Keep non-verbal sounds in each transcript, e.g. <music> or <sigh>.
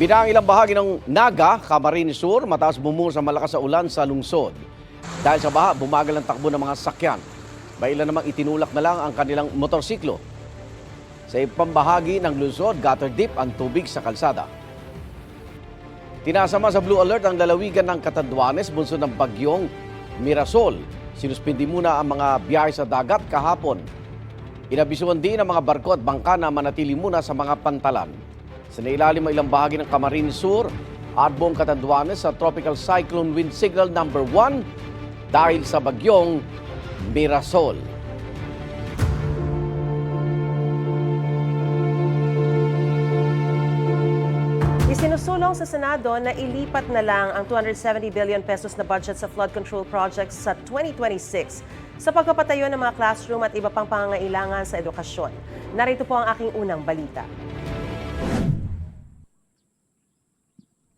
Binang ilang bahagi ng Naga, Camarines Sur, mataas bumuhos sa malakas sa ulan sa lungsod. Dahil sa baha, bumagal ang takbo ng mga sakyan. May ilan namang itinulak na lang ang kanilang motorsiklo. Sa ibang bahagi ng lungsod, gutter deep ang tubig sa kalsada. Tinasama sa blue alert ang lalawigan ng Catanduanes, bunso ng bagyong Mirasol. Sinuspindi muna ang mga biyahe sa dagat kahapon. Inabisuan din ang mga barko at bangka na manatili muna sa mga pantalan. Sa nailalim ang ilang bahagi ng Camarines Sur at buong Catanduanes sa Tropical Cyclone Wind Signal number 1 dahil sa bagyong Mirasol. Isinusulong sa Senado na ilipat na lang ang 270 billion pesos na budget sa flood control projects sa 2026 sa pagpapatayo ng mga classroom at iba pang pangangailangan sa edukasyon. Narito po ang aking unang balita.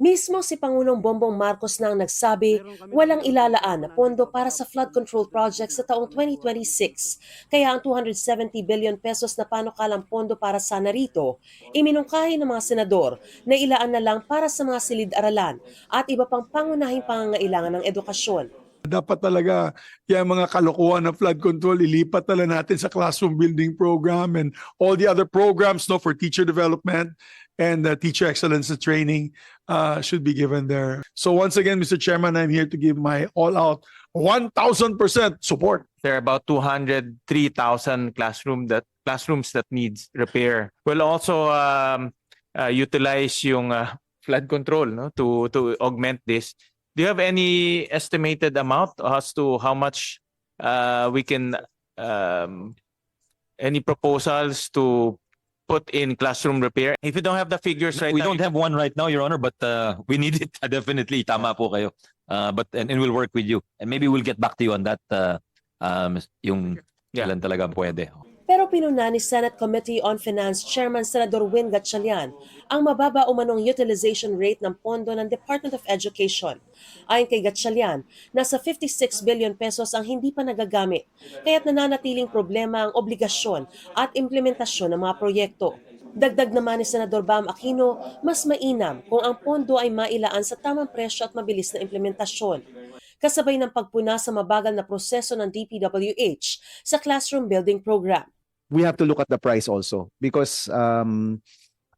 Mismo si Pangulong Bongbong Marcos na ang nagsabi walang ilalaan na pondo para sa flood control projects sa taong 2026. Kaya ang 270 billion pesos na panukalang pondo para sana rito, iminungkahi ng mga senador na ilaan na lang para sa mga silid-aralan at iba pang pangunahing pangangailangan ng edukasyon. Dapat talaga yung mga kalokohan ng flood control ilipat na lang natin sa classroom building program and all the other programs no for teacher development and uh, teacher excellence and training uh, should be given there. So once again, Mr. Chairman, I'm here to give my all-out 1,000% support. there are about 203,000 classroom that classrooms that needs repair. We'll also um, uh, utilize yung uh, flood control no to to augment this. Do you have any estimated amount as to how much uh, we can um, any proposals to put in classroom repair? If you don't have the figures right we now, don't have one right now, Your Honor, but uh, we need it <laughs> definitely. Tama po kayo. Uh, but and, and we'll work with you. And maybe we'll get back to you on that uh, um, yung Yeah. ilan talaga pwede. Pero pinuna ni Senate Committee on Finance Chairman Senador Win Gatchalian ang mababa umanong utilization rate ng pondo ng Department of Education. Ayon kay Gatchalian, nasa 56 billion pesos ang hindi pa nagagamit, kaya't nananatiling problema ang obligasyon at implementasyon ng mga proyekto. Dagdag naman ni Senador Bam Aquino, mas mainam kung ang pondo ay mailaan sa tamang presyo at mabilis na implementasyon kasabay ng pagpuna sa mabagal na proseso ng DPWH sa classroom building program. We have to look at the price also because um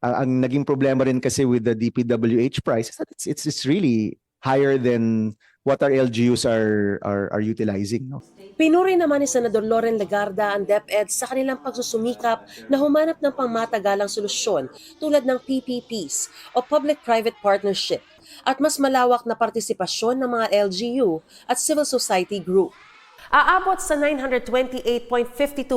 ang, naging problema rin kasi with the DPWH price is that it's it's, it's really higher than what our LGUs are are, are utilizing no Pinuri naman ni Senador Loren Legarda ang DepEd sa kanilang pagsusumikap na humanap ng pangmatagalang solusyon tulad ng PPPs o Public-Private Partnership at mas malawak na partisipasyon ng mga LGU at civil society group. Aabot sa 928.52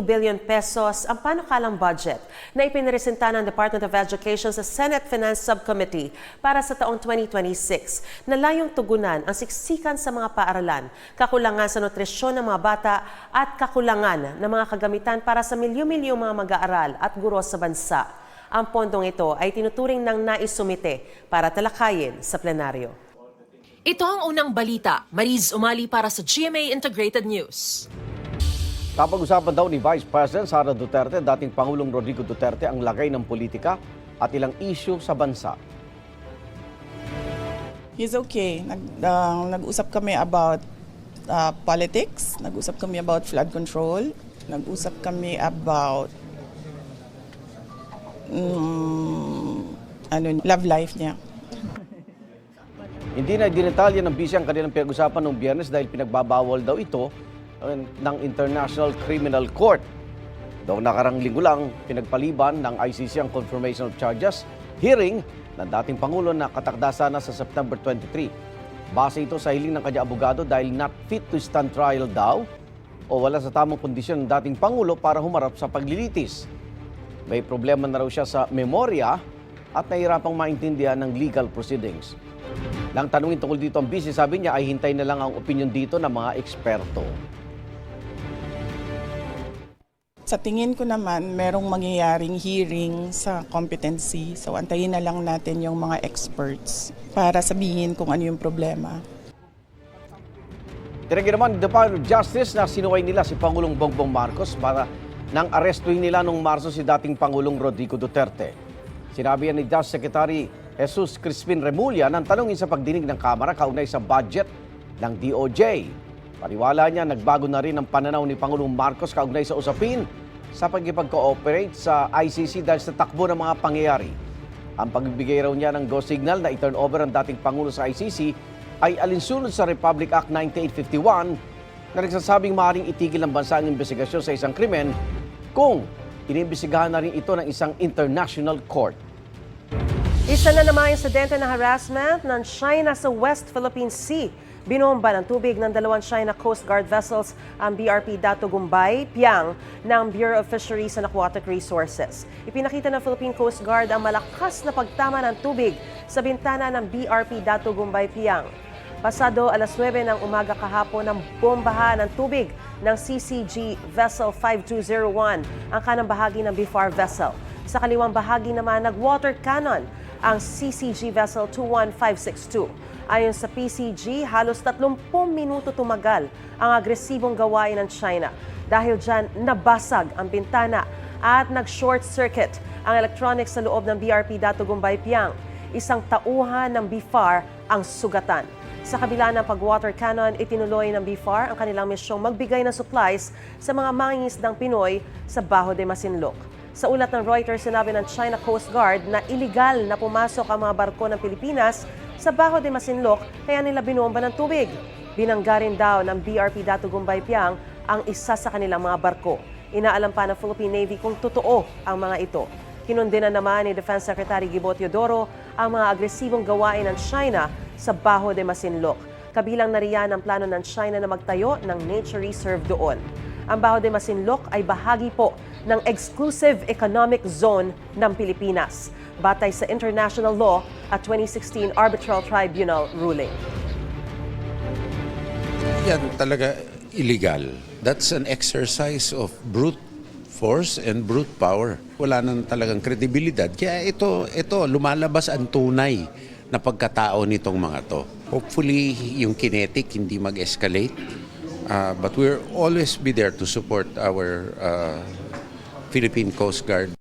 billion pesos ang panukalang budget na ipiniresenta ng Department of Education sa Senate Finance Subcommittee para sa taong 2026 na layong tugunan ang siksikan sa mga paaralan, kakulangan sa nutrisyon ng mga bata at kakulangan ng mga kagamitan para sa milyon-milyong mga mag-aaral at guro sa bansa. Ang pondong ito ay tinuturing ng naisumite para talakayin sa plenaryo. Ito ang unang balita. Mariz Umali para sa GMA Integrated News. Kapag-usapan daw ni Vice President Sara Duterte, dating Pangulong Rodrigo Duterte ang lagay ng politika at ilang issue sa bansa. He's okay. Nag, uh, nag-usap kami about uh, politics, nag-usap kami about flood control, nag-usap kami about mm, ano, love life niya. Hindi na dinetalya ng busy ang kanilang pinag-usapan noong biyernes dahil pinagbabawal daw ito uh, ng International Criminal Court. Daw nakarang linggo lang, pinagpaliban ng ICC ang confirmation of charges hearing ng dating Pangulo na katakda sana sa September 23. Base ito sa hiling ng kanya abogado dahil not fit to stand trial daw o wala sa tamang kondisyon ng dating Pangulo para humarap sa paglilitis. May problema na raw siya sa memorya at nahirapang maintindihan ng legal proceedings. Nang tanungin tungkol dito ang busy, sabi niya ay hintay na lang ang opinion dito ng mga eksperto. Sa tingin ko naman, merong mangyayaring hearing sa competency. So, antayin na lang natin yung mga experts para sabihin kung ano yung problema. Tinagin naman ng Department of Justice na sinuway nila si Pangulong Bongbong Marcos para nang arestuhin nila noong Marso si dating Pangulong Rodrigo Duterte. Sinabi yan ni Justice Secretary Jesus Crispin Remulla nang tanongin sa pagdinig ng Kamara kaugnay sa budget ng DOJ. Paniwala niya, nagbago na rin ang pananaw ni Pangulong Marcos kaugnay sa usapin sa pagkipag-cooperate sa ICC dahil sa takbo ng mga pangyayari. Ang pagbibigay raw niya ng go signal na i-turn over ang dating Pangulo sa ICC ay alinsunod sa Republic Act 9851 na nagsasabing maaaring itigil ng bansa ang investigasyon sa isang krimen kung inimbestigahan na rin ito ng isang international court. Isa na naman insidente ng harassment ng China sa West Philippine Sea. Binomba ng tubig ng dalawang China Coast Guard vessels ang BRP Dato Gumbay, Piang ng Bureau of Fisheries and Aquatic Resources. Ipinakita ng Philippine Coast Guard ang malakas na pagtama ng tubig sa bintana ng BRP Dato Gumbay, Piang. Pasado alas 9 ng umaga kahapon ng bombahan ng tubig ng CCG Vessel 5201 ang kanang bahagi ng BFAR vessel. Sa kaliwang bahagi naman, nag-water cannon ang CCG Vessel 21562. Ayon sa PCG, halos 30 minuto tumagal ang agresibong gawain ng China. Dahil dyan, nabasag ang bintana at nag-short circuit ang electronics sa loob ng BRP Dato Gumbay Piang. Isang tauhan ng BFAR ang sugatan. Sa kabila ng pag-water cannon, itinuloy ng BFAR ang kanilang misyong magbigay ng supplies sa mga mangingisdang Pinoy sa Baho de Masinloc. Sa ulat ng Reuters, sinabi ng China Coast Guard na iligal na pumasok ang mga barko ng Pilipinas sa Baho de Masinloc kaya nila binomba ng tubig. Binangga rin daw ng BRP Dato Gumbay Piang ang isa sa kanilang mga barko. Inaalam pa ng Philippine Navy kung totoo ang mga ito. Kinundina naman ni Defense Secretary Gibo Teodoro ang mga agresibong gawain ng China sa Baho de Masinloc. Kabilang na riyan ang plano ng China na magtayo ng nature reserve doon. Ang Baho de Masinloc ay bahagi po ng exclusive economic zone ng Pilipinas, batay sa international law at 2016 Arbitral Tribunal ruling. Yan talaga illegal. That's an exercise of brute force and brute power. Wala nang talagang kredibilidad. Kaya ito, ito lumalabas ang tunay na pagkatao nitong mga to. Hopefully, yung kinetic hindi mag-escalate. Uh, but we'll always be there to support our uh, Philippine Coast Guard.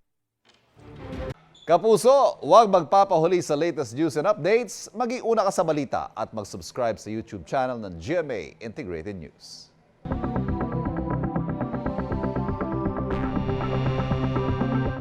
Kapuso, huwag magpapahuli sa latest news and updates. Maging una ka sa balita at mag-subscribe sa YouTube channel ng GMA Integrated News.